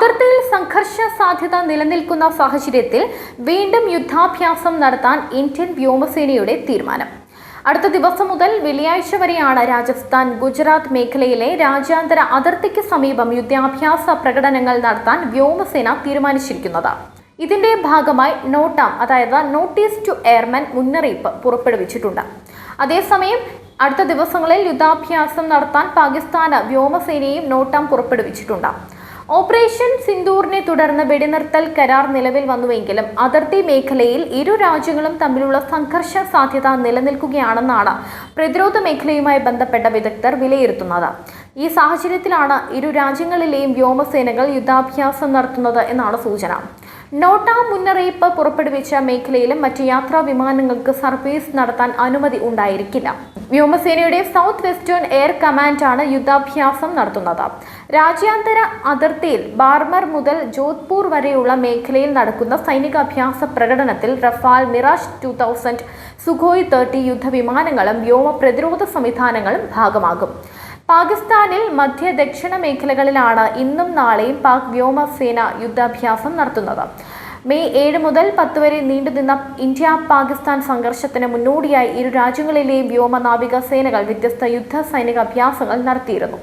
അതിർത്തിയിൽ സംഘർഷ സാധ്യത നിലനിൽക്കുന്ന സാഹചര്യത്തിൽ വീണ്ടും യുദ്ധാഭ്യാസം നടത്താൻ ഇന്ത്യൻ വ്യോമസേനയുടെ തീരുമാനം. അടുത്ത ദിവസം മുതൽ വെള്ളിയാഴ്ച വരെയാണ് രാജസ്ഥാൻ ഗുജറാത്ത് മേഖലയിലെ രാജ്യാന്തര അതിർത്തിക്ക് സമീപം യുദ്ധാഭ്യാസ പ്രകടനങ്ങൾ നടത്താൻ വ്യോമസേന തീരുമാനിച്ചിരിക്കുന്നത്. ഇതിന്റെ ഭാഗമായി നോട്ടാം അതായത് നോട്ടീസ് ടു എയർമാൻ മുന്നറിയിപ്പ് പുറപ്പെടുവിച്ചിട്ടുണ്ട്. അതേസമയം അടുത്ത ദിവസങ്ങളിൽ യുദ്ധാഭ്യാസം നടത്താൻ പാകിസ്ഥാന് വ്യോമസേനയും നോട്ടാം പുറപ്പെടുവിച്ചിട്ടുണ്ട്. ഓപ്പറേഷൻ സിന്ദൂറിനെ തുടർന്ന് വെടിനിർത്തൽ കരാർ നിലവിൽ വന്നുവെങ്കിലും അതിർത്തി മേഖലയിൽ ഇരു രാജ്യങ്ങളും തമ്മിലുള്ള സംഘർഷ സാധ്യത നിലനിൽക്കുകയാണെന്നാണ് പ്രതിരോധ മേഖലയുമായി ബന്ധപ്പെട്ട വിദഗ്ധർ വിലയിരുത്തുന്നത്. ഈ സാഹചര്യത്തിലാണ് ഇരു രാജ്യങ്ങളിലെയും വ്യോമസേനകൾ യുദ്ധാഭ്യാസം നടത്തുന്നത് എന്നാണ് സൂചന. നോട്ട മുന്നറിയിപ്പ് പുറപ്പെടുവിച്ച മേഖലയിലും മറ്റ് യാത്രാ വിമാനങ്ങൾക്ക് സർവീസ് നടത്താൻ അനുമതി ഉണ്ടായിരിക്കില്ല. വ്യോമസേനയുടെ സൗത്ത് വെസ്റ്റേൺ എയർ കമാൻഡാണ് യുദ്ധാഭ്യാസം നടത്തുന്നത്. രാജ്യാന്തര അതിർത്തിയിൽ ബാർമർ മുതൽ ജോധ്പൂർ വരെയുള്ള മേഖലയിൽ നടക്കുന്ന സൈനികാഭ്യാസ പ്രകടനത്തിൽ Rafale Mirage two thousand Sukhoi thirty യുദ്ധവിമാനങ്ങളും വ്യോമ പ്രതിരോധ സംവിധാനങ്ങളും ഭാഗമാകും. പാകിസ്ഥാനിൽ മധ്യ ദക്ഷിണ മേഖലകളിലാണ് ഇന്നും നാളെയും പാക് വ്യോമസേന യുദ്ധാഭ്യാസം നടത്തുന്നത്. മെയ് ഏഴ് മുതൽ പത്ത് വരെ നീണ്ടുനിന്ന ഇന്ത്യ പാകിസ്ഥാൻ സംഘർഷത്തിന് മുന്നോടിയായി ഇരു രാജ്യങ്ങളിലെയും വ്യോമ നാവിക സേനകൾ വ്യത്യസ്ത യുദ്ധ സൈനിക അഭ്യാസങ്ങൾ നടത്തിയിരുന്നു.